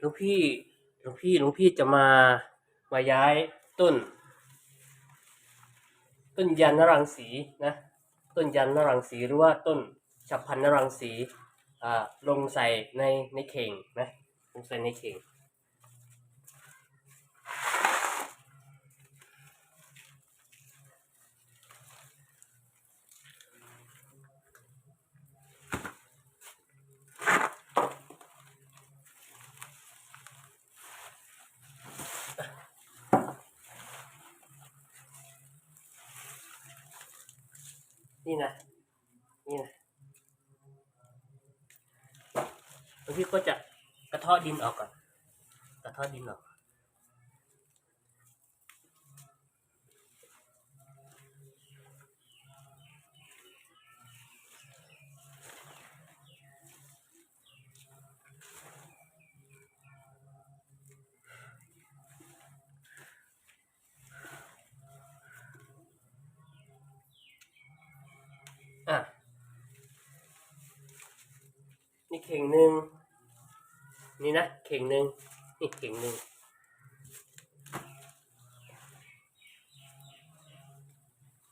หลวงพี่หลวงพี่หลวงพี่จะมามาย้ายต้น ต้นยันนรังสีนะ ต้นยันนรังสีหรือว่าต้นฉับพันนรังสีอ่าลงใส่ในในเข่งนะลงใส่ในเข่ง นี่นะ นี่นะแล้วพี่ก็จะกระเทาะดินออกก่อน กระเทาะดินออก อะ นี่เข่งหนึ่งนี่นะเข่งหนึ่งนี่เข่งหนึ่ง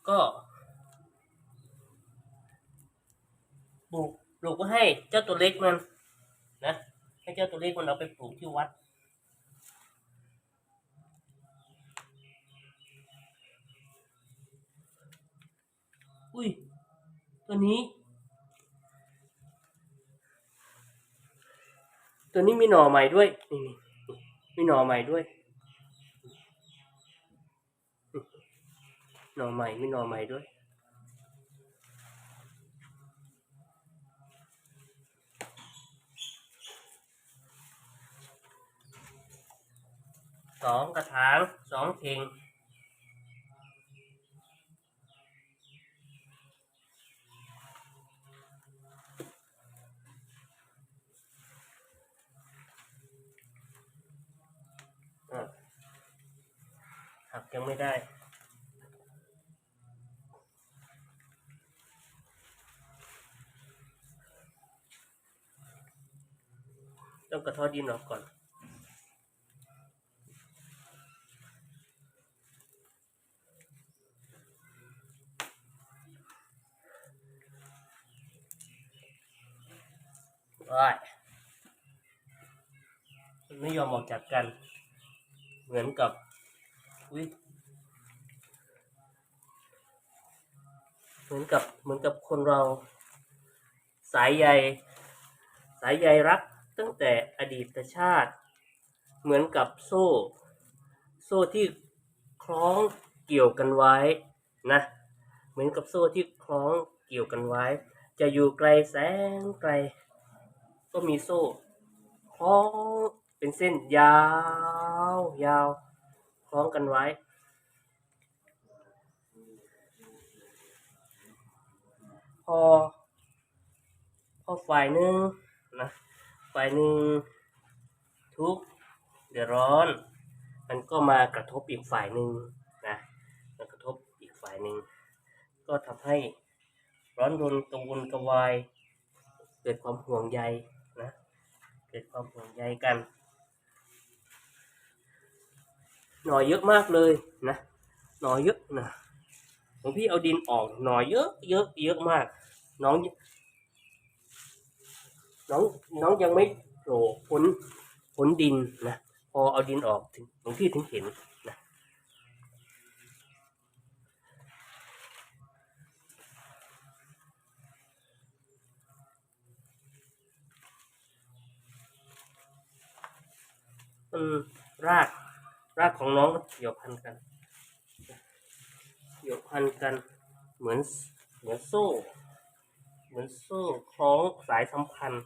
ก็ปลูกปลูกก็ให้เจ้าตัวเล็กมันนะให้เจ้าตัวเล็กมันเอาไปปลูกที่วัดอุ้ย ตัวนี้ ตัวนี้มีหน่อใหม่ด้วยนี่นี่มีหน่อใหม่ด้วยหน่อใหม่มีหน่อใหม่ด้วยสองกระถางสองเข่ง ยังไม่ได้ ต้องกระทอดินออกก่อนว้ายไม่ยอมออกจากกัน เหมือนกับอุ้ เหมือนกับเหมือนกับคนเราสายใยสายใยรักตั้งแต่อดีตชาติ เหมือนกับโซ่ โซ่ที่คล้องเกี่ยวกันไว้นะเหมือนกับโซ่ที่คล้องเกี่ยวกันไว้ จะอยู่ไกลแสนไกล ก็มีโซ่คล้องเป็นเส้นยาวยาวคล้องกันไว้ พอ พอฝ่ายหนึ่งนะฝ่ายหนึ่งทุกเดือดร้อน มันก็มากระทบอีกฝ่ายหนึ่งนะมากระทบอีกฝ่ายหนึ่งก็ทำให้ร้อนรนกังวลกระวาย เกิดความห่วงใยนะเกิดความห่วงใยกันหน่อเยอะมากเลยนะหน่อเยอะนะของพี่เอาดินออกหน่อเยอะเยอะเยอะมาก น้อง น้องน้องยังไม่โผล่พ้นพ้นดินนะพอเอาดินออกถึงหลวงพี่ถึงเห็นนะอืมรากรากของน้องเกี่ยวพันกัน เกี่ยวพันกันเหมือนเหมือนโซ่ มือนโซ่คล้องสายสัมพันธ์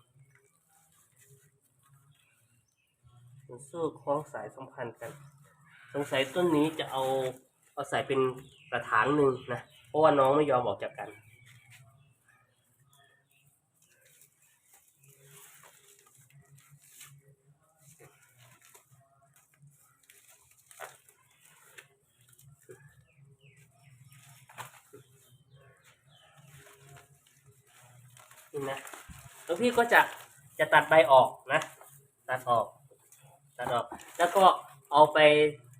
เหมือนโซ่คล้องสายสัมพันธ์กัน สงสัยต้นนี้จะเอาเอาใส่เป็นกระถางหนึ่งนะ เพราะว่าน้องไม่ยอมออกจากกัน นี่นะแล้วพี่ก็จะจะตัดใบออกนะ ตัดออก ตัดออก แล้วก็เอาไป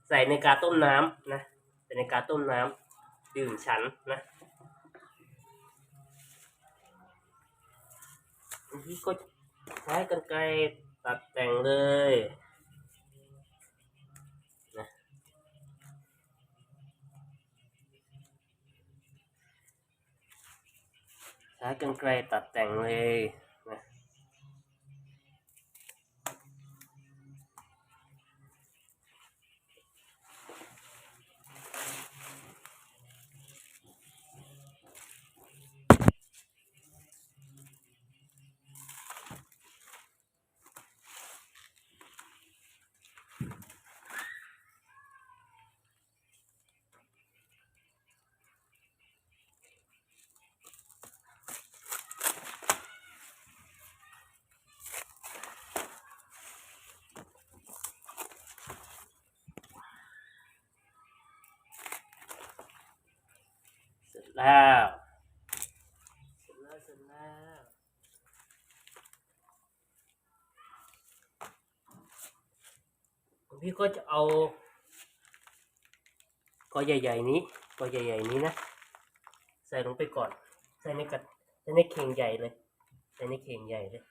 ใส่ในกาต้มน้ำนะใส่ในกาต้มน้ำดื่มฉันนะพี่ก็ใช้กันไกรตัดแต่งเลย ใช้กันไกลตัดแต่งเลย แล้วเสร็จแล้วเสร็จแล้วพี่ก็จะเอากอใหญ่ ๆ นี้กอใหญ่ ๆ นี้นะ ใส่ลงไปก่อน ใส่ในกระใส่ในเข่งใหญ่เลยใส่ในเข่งใหญ่เลย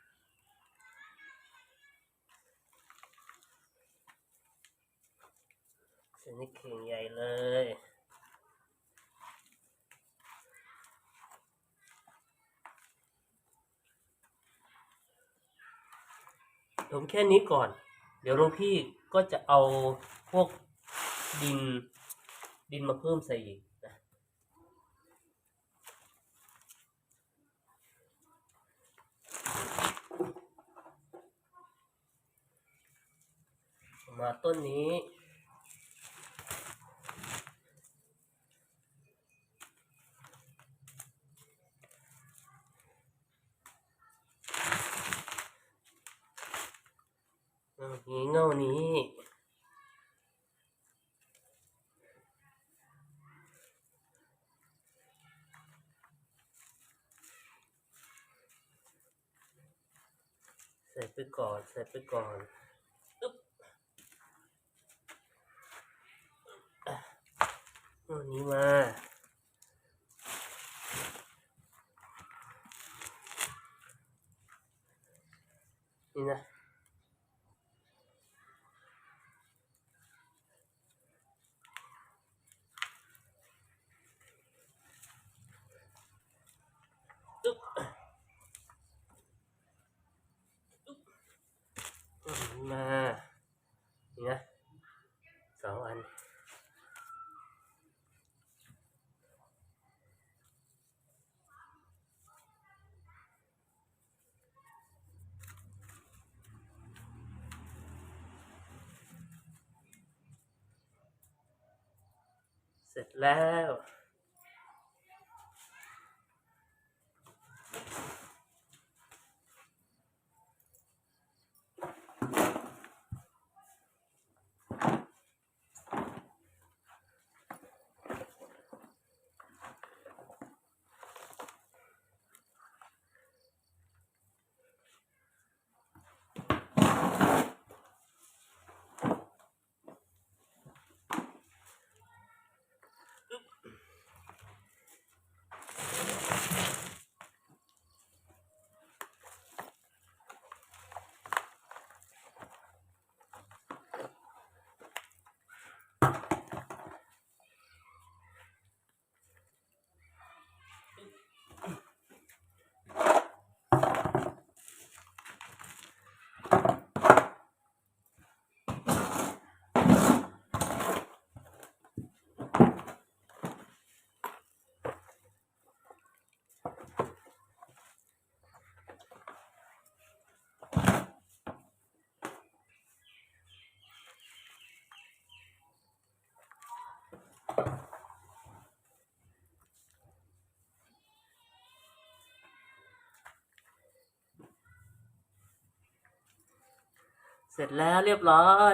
ใส่ในเข่งใหญ่เลย มแค่นี้ก่อน เดี๋ยวหลวงพี่ก็จะเอาพวกดินดินมาเพิ่มใส่อีกนะมาต้นนี้ อ่าหีเง่านี้ ใส่ไปก่อน ใส่ไปก่อนอึ๊บอันนี้มานี่นะ อึ๊บอึ๊บเอาอันนี้มา นี่นะสองอัน เสร็จแล้ว เสร็จแล้วเรียบร้อย